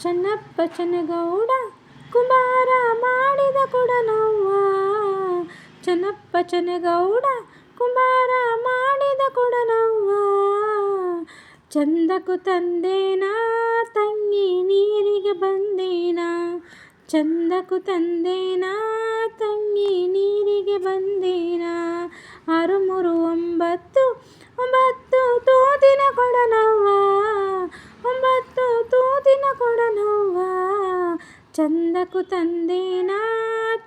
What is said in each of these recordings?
ಚೆನ್ನಪ್ಪ ಚೆನ್ನಗೌಡ ಕುಮಾರ ಮಾಡಿದ ಕೊಡನವ್ವ. ಚೆನ್ನಪ್ಪ ಚೆನ್ನಗೌಡ ಕುಮಾರ ಮಾಡಿದ ಕೊಡನವ್ವ. ಚಂದಕು ತಂದೇನಾ, ತಂಗಿ ನೀರಿಗೆ ಬಂದೇನಾ. ಚಂದಕು ತಂದೇನಾ, ತಂಗಿ ನೀರಿಗೆ ಚಂದಕು ತಂದೇನಾ,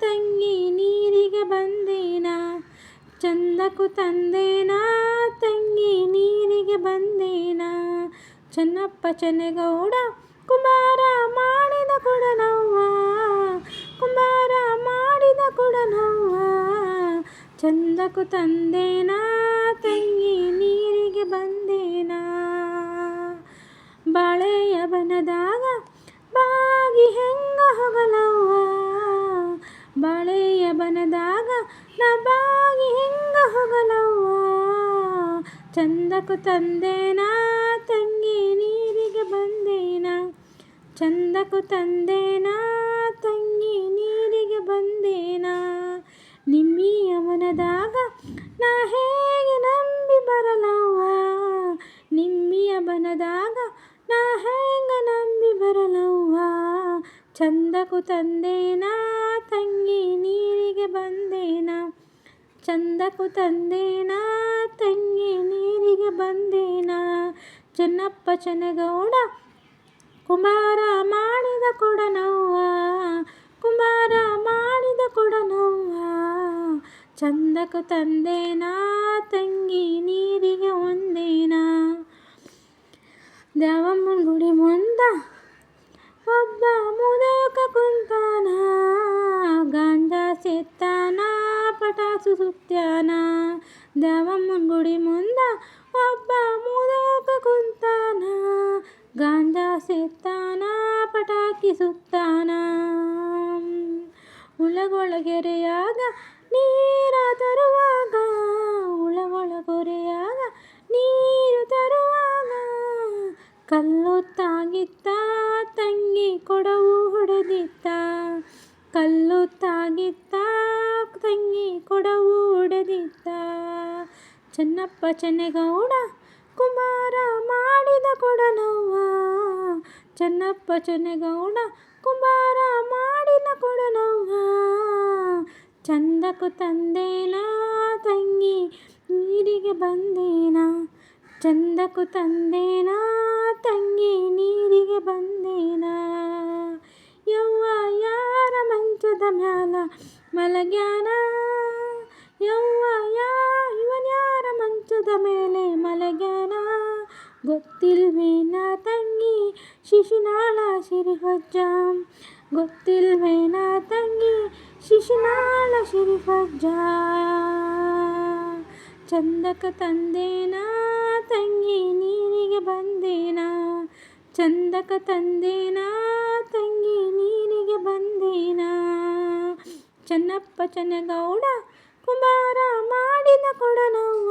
ತಂಗಿ ನೀರಿಗೆ ಬಂದೇನಾ? ಚಂದಕು ತಂದೇನಾ, ತಂಗಿ ನೀರಿಗೆ ಬಂದೇನಾ? ಚೆನ್ನಪ್ಪ ಚೆನ್ನಗೌಡ, ಕುಮಾರ ಮಾಡಿದ ಕೊಡನವ್ವ. ಕುಮಾರ ಮಾಡಿದ ಕೊಡನವ್ವ. ಚಂದಕು ತಂದೇನಾ, ತಂಗಿ ನೀರಿಗೆ ಬಂದೇನಾ? ಬಾಳೆಯ ಬನದಾಗ ಬಾಳೆಯ ಬನದಾಗ ನಬಾಗಿ ಹಿಂಗ ಹೆಂಗ ಹೋಗಲವ್ವ? ಚಂದಕು ತಂದೇನಾ, ತಂಗಿ ನೀರಿಗೆ ಬಂದೇನಾ? ಚಂದಕು ತಂದೇನಾ, ತಂಗಿ ನೀರಿಗೆ ಬಂದೇನಾ? ನಿಮ್ಮಿಯ ಮನದಾಗ ನಾ ಹೇಗೆ ನಂಬಿ ಬರಲವ್ವ? ನಿಮ್ಮಿಯ ಬನದಾಗ ನಾ ಹೇಗೆ ನಂಬಿ ಬರಲವ್ವ? ಚಂದಕು ತಂದೇನಾ ಚಂದಕು ತಂದೇನ, ತಂಗಿ ನೀರಿಗೆ ಬಂದೇನ, ಚೆನ್ನಪ್ಪ ಚೆನ್ನಗೌಡ ಕುಮಾರ ಮಾಡಿದ ಕೊಡನವ್ವ, ಕುಮಾರ ಮಾಡಿದ ಕೊಡನವ್ವ. ಚಂದಕು ತಂದೇನ, ತಂಗಿ ನೀರಿಗೆ ಒಂದೇನ. ದೇವಮ್ಮನ ಗುಡಿ ಮುಂದ ಒಬ್ಬ ಮುದಕ ಕುಂತಾನ, ಗಾಂಜಾ ಸೆತ್ತಾನ ಪಟಾಸು ಸುತ್ಯಾನ ದ್ಯಾವಮ್ಮನ ಗುಡಿ ಮುಂದ ಒಬ್ಬ ಮುದಕ ಕುಂತಾನ ಗಾಂಜ ಸೆತ್ತಾನ ಪಟಾಕಿ ಸುತ್ತಾನ ಉಳಗೊಳಗೆರೆಯಾಗ ನೀರ ತರುವಾಗ ಉಳಗೊಳಗೊರೆಯಾಗ ನೀರು ತರುವಾಗ ಕಲ್ಲು ತಾಗಿತ್ತ ತಂಗಿ ಕೊಡವು ಹೊಡೆದಿತ್ತ ಕಲ್ಲು ತಾಗಿತ್ತ ತಂಗಿ ಓಡದಿದ್ದ ಚೆನ್ನಪ್ಪ ಚೆನ್ನಗೌಡ ಕುಮಾರ ಮಾಡಿದ ಕೊಡನವ್ವ. ಚೆನ್ನಪ್ಪ ಚೆನ್ನಗೌಡ ಕುಮಾರ ಮಾಡಿದ ಕೊಡನವ್ವ. ಚಂದಕು ತಂದೇನಾ ತಂಗಿ ನೀರಿಗೆ ಬಂದೇನಾ. ಚಂದಕು ತಂದೇನಾ ತಂಗಿ ನೀರಿಗೆ ಬಂದೇನಾ. ಯವ್ವ ಯಾರ ಮಂಚದ ಮ್ಯಾಲ ಮಲಗ್ಯಾನ. ಯವ್ವ, ಯಾ ಇವನ್ಯಾರ ಮಂಚದ ಮೇಲೆ ಮಲಗ್ಯಾನ? ಗೊತ್ತಿಲ್ವೇನ ತಂಗಿ, ಶಿಶುನಾಳ ಸಿರಿಹಜ್ಜ ಗೊತ್ತಿಲ್ವೇನ ತಂಗಿ, ಶಿಶುನಾಳ ಸಿರಿಹಜ್ಜ ಚಂದಕ ತಂದೇನಾ, ತಂಗಿ ನೀರಿಗೆ ಬಂದೇನಾ? ಚಂದಕ ತಂದೇನಾ, ತಂಗಿ ನೀರಿಗೆ ಬಂದೇನಾ? ಚೆನ್ನಪ್ಪ, ಚೆನ್ನಗೌಡ ಕುಮಾರ ಮಾಡಿದ ಕೊಡನವ್ವ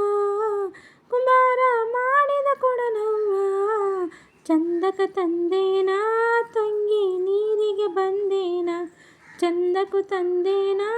ಕುಂಬಾರ ಮಾಡಿದ ಕೊಡನವ್ವ. ಚಂದಕ ತಂದೇನ ತಂಗಿ ನೀರಿಗೆ ಬಂದೇನ ಚಂದಕು ತಂದೇನಾ